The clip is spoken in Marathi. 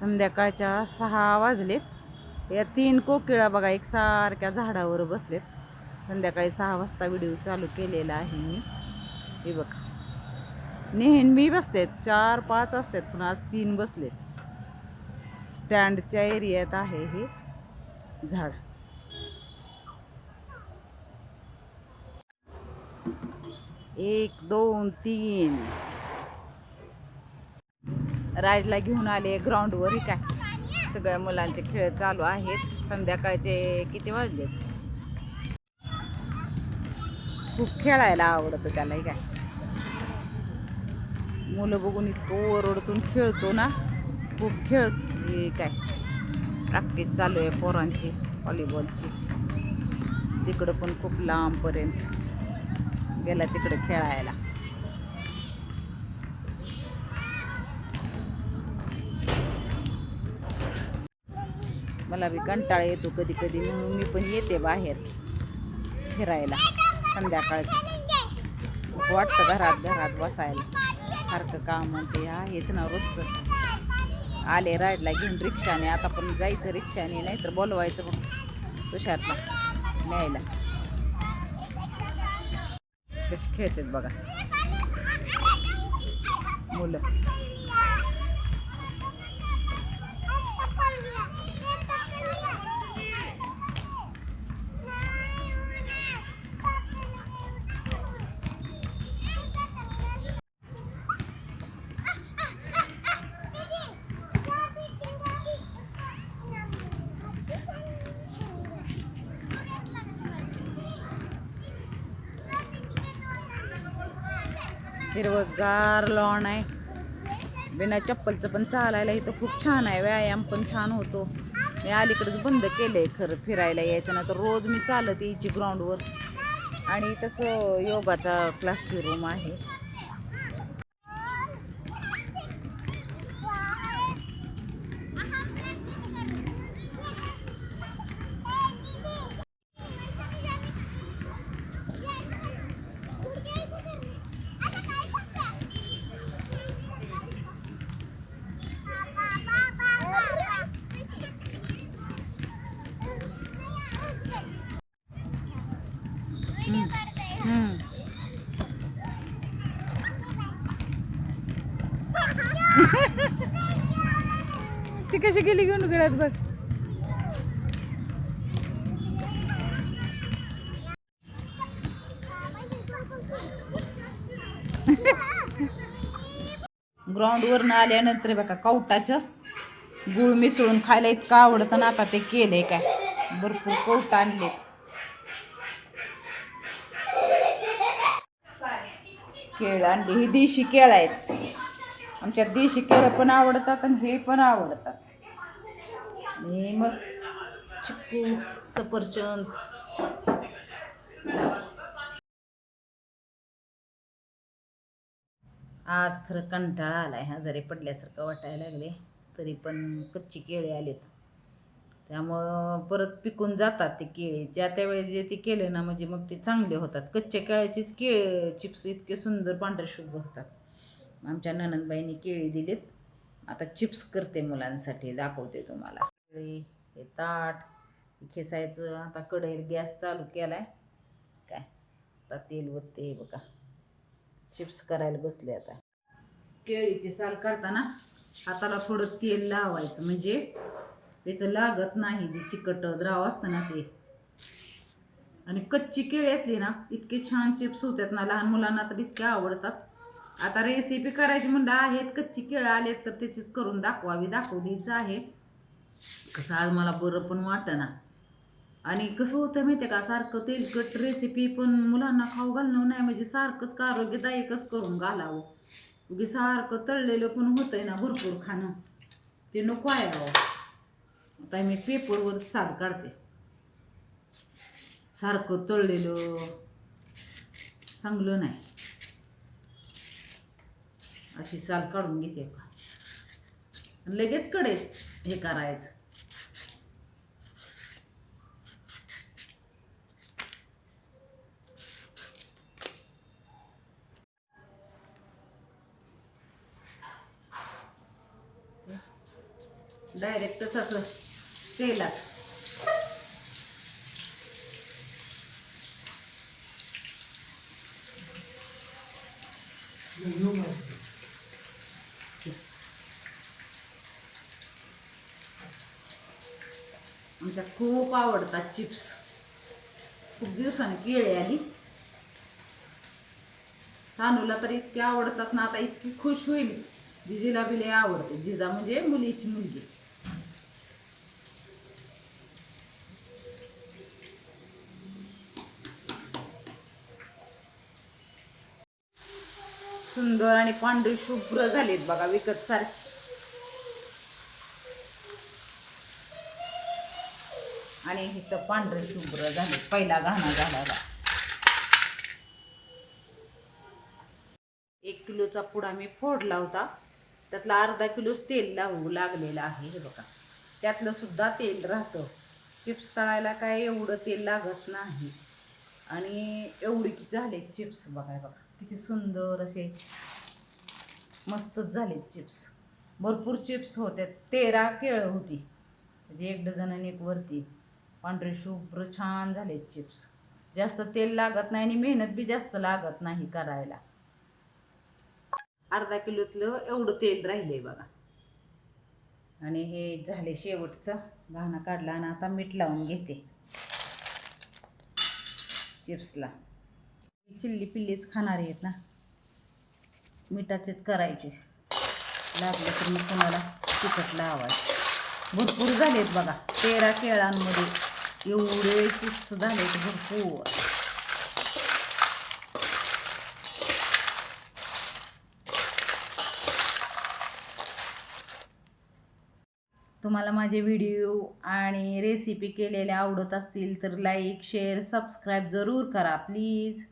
संध्याकाळच्या सहा वाजलेत. या तीन कोकिळा बघा एक सारख्या झाडावर बसलेत. संध्याकाळी सहा वाजता व्हिडिओ चालू केलेला आहे मी. हे बघा. नेहमी बसतेत चार पाच असतात पण आज तीन बसलेत. स्टँडच्या एरियात आहे हे झाड. एक दोन तीन. राजला घेऊन आले ग्राउंडवर ही काय? सगळ्या मुलांचे खेळ चालू आहेत. संध्याकाळचे किती वाजले? खूप खेळायला आवडतं त्यालाही काय? मुलं बघून इतकं ओरडतून खेळतो ना. खूप खेळ काय? प्रॅक्टिस चालू आहे पोरांची व्हॉलीबॉलची तिकडं पण खूप लांबपर्यंत गेला तिकडं खेळायला. मला बी कंटाळा येतो कधी कधी म्हणून मी पण येते बाहेर फिरायला संध्याकाळचं. वाटतं घरात घरात बसायला. सारखं काम म्हणते हा हेच ना रोजचं. आले राईडला घेऊन रिक्षाने आता पण जायचं रिक्षाने नाही तर बोलवायचं मग तुषारला न्यायला. कशी खेळतात बघा. मुलं. हिरवगार लॉन आहे. बिना चप्पलचं पण चालायला इथं खूप छान आहे. व्यायाम पण छान होतो. मी अलीकडेच बंद केलंय खरं फिरायला यायचं ना तर रोज मी चालत यायची ग्राउंडवर आणि तसं योगाचा क्लासची रूम आहे. ती कशी गेली घेऊन गळ्यात बघ. ग्राउंडवरनं आल्यानंतर बघा कवटाचं गुळ मिसळून खायला इतकं आवडतं ना आता ते केलंय काय. भरपूर कवट आणले केळ आणली ही देशी केळ आहेत. आमच्यात देशी केळं पण आवडतात आणि हे पण आवडतात. आणि मग चिक्कू सफरचंद. आज खरं कंटाळा आला आहे आजारी पडल्यासारखं वाटायला लागले तरी पण कच्ची केळी आलेत. त्यामुळं परत पिकून जातात ते केळी. ज्या त्यावेळेस जे ते केले ना म्हणजे मग ते चांगले होतात. कच्च्या केळ्याचेच केळ चिप्स इतके सुंदर पांढरे शुभ्र होतात. आमच्या ननंदबाईंनी केळी दिलीत. आता चिप्स करते मुलांसाठी दाखवते तुम्हाला. केळी हे ताट खेसायचं खेचायचं. आता कढईल गॅस चालू केला आहे काय? आता तेल वतते बघा. चिप्स करायला बसले आता. केळीची साल काढताना हाताला थोडं तेल लावायचं. म्हणजे त्याचं लागत नाही जे चिकट द्राव असतं ना ते. आणि कच्ची केळी असली ना इतके छान चिप्स होतात ना लहान मुलांना तर इतके आवडतात. आता रेसिपी करायची म्हणलं आहेत कच्ची केळं आलेत तर त्याचीच करून दाखवावी दाखवलीच आहे. कसं आज मला बरं पण वाटेना. आणि कसं होतं माहिती आहे का सारखं तेलकट रेसिपी पण मुलांना खाऊ घालणं नाही म्हणजे सारखंच आरोग्यदायकच करून घालावं. उगी सारखं तळलेलं पण होतंय ना भरपूर खाणं. ते नको आहे अहो आता मी पेपरवर साल काढते. सारखं तळलेलं चांगलं नाही. अशी साल काढून घेते का? लगेच कडेच हे करायचं. डायरेक्टच असं तेलात. आमच्या खूप आवडतात चिप्स. खूप दिवसांनी केळी आली. सानूला तर इतके आवडतात ना आता इतकी खुश होईल. जिजीला बी लय आवडते. जिजा म्हणजे मुलीची मुलगी. सुंदर आणि पांढरी शुभ्र झालीत बघा विकत सारखी. आणि इथं पांढरे शुभ्र झाले पहिला घाणा झाला एक किलोचा पुडा मी फोडला होता. त्यातला अर्धा किलोच तेल लावू लागलेलं आहे हे बघा. त्यातलं सुद्धा तेल राहतं. चिप्स तळायला काय एवढं तेल लागत नाही. आणि एवढी झाले चिप्स बघा बघा. किती सुंदर असे मस्तच झाले चिप्स. भरपूर चिप्स होते. तेरा केळं होती. म्हणजे एक डझन आणि एक वरती. पांढरे शुभ्र छान झाले चिप्स. जास्त तेल लागत नाही आणि मेहनत बी जास्त लागत नाही करायला. अर्धा किलोतलं एवढं तेल राहिले बघा. आणि हे झाले शेवटचं. घाणा काढला आणि आता मीठ लावून घेते. चिप्सला. चिल्ली पिल्लीच खाणारे आहेत ना. मिठाचेच करायचे. लागले तर मग कोणाला तिखट आवाज. भरपूर झालेत बघा. तेरा केळांमध्ये एवढे चिप्स झालेत भरपूर. तुम्हाला माझे व्हिडिओ आणि रेसिपी केलेल्या आवडत असतील तर लाईक शेअर सबस्क्राईब जरूर करा प्लीज.